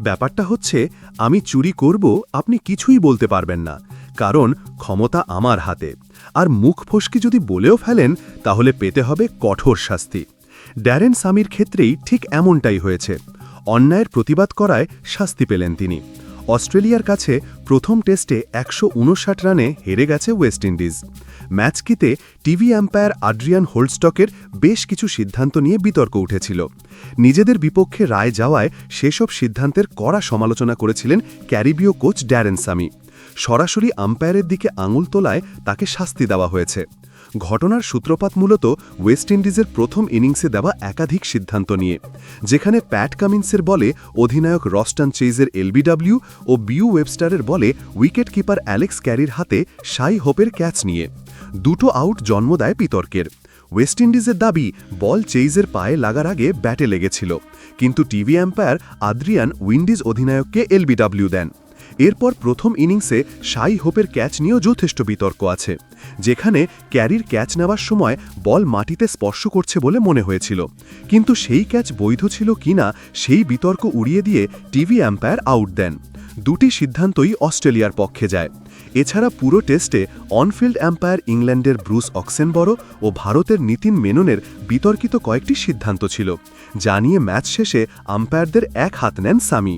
ব্যাপারটা হচ্ছে, আমি চুরি করব, আপনি কিছুই বলতে পারবেন না। কারণ, ক্ষমতা আমার হাতে। আর মুখ ফসকি যদি বলেও ফেলেন, তাহলে পেতে হবে কঠোর শাস্তি। ড্যারেন সামির ক্ষেত্রেই ঠিক এমনটাই হয়েছে। অন্যায়ের প্রতিবাদ করায় শাস্তি পেলেন তিনি। অস্ট্রেলিয়ার কাছে প্রথম টেস্টে একশো উনষাট রানে হেরে গেছে ওয়েস্ট ইন্ডিজ। ম্যাচকিতে টিভি অ্যাম্পায়ার আড্রিয়ান হোল্ডস্টকের বেশ কিছু সিদ্ধান্ত নিয়ে বিতর্ক উঠেছিল। নিজেদের বিপক্ষে রায় যাওয়ায় সেসব সিদ্ধান্তের কড়া সমালোচনা করেছিলেন ক্যারিবীয় কোচ ড্যারেন সামি। সরাসরি আম্পায়ারের দিকে আঙুল তোলায় তাকে শাস্তি দেওয়া হয়েছে। ঘটনার সূত্রপাত মূলত ওয়েস্ট ইন্ডিজের প্রথম ইনিংসে দেওয়া একাধিক সিদ্ধান্ত নিয়ে, যেখানে প্যাট কামিন্সের বলে অধিনায়ক রস্টান চেইজের এলবিডব্লিউ ও বিউ ওয়েবস্টারের বলে উইকেট কিপার অ্যালেক্স ক্যারির হাতে সাই হোপের ক্যাচ নিয়ে। দুটো আউট জন্ম দেয় বিতর্কের ওয়েস্ট ইন্ডিজের দাবি, বল চেইজের পায়ে লাগার আগে ব্যাটে লেগেছিল। কিন্তু টিভি অ্যাম্পায়ার আদ্রিয়ান উইন্ডিজ অধিনায়ককে এলবিডব্লিউ দেন। এরপর প্রথম ইনিংসে সাই হোপের ক্যাচ নিয়েও যথেষ্ট বিতর্ক আছে, যেখানে ক্যারির ক্যাচ নেওয়ার সময় বল মাটিতে স্পর্শ করছে বলে মনে হয়েছিল। কিন্তু সেই ক্যাচ বৈধ ছিল কিনা সেই বিতর্ক উড়িয়ে দিয়ে টিভি অ্যাম্পায়ার আউট দেন। দুটি সিদ্ধান্তই অস্ট্রেলিয়ার পক্ষে যায়। এছাড়া পুরো টেস্টে অনফিল্ড অ্যাম্পায়ার ইংল্যান্ডের ব্রুস অক্সেনবরো ও ভারতের নীতিন মেননের বিতর্কিত কয়েকটি সিদ্ধান্ত ছিল, যা নিয়ে ম্যাচ শেষে আম্পায়ারদের এক হাত নেন সামি।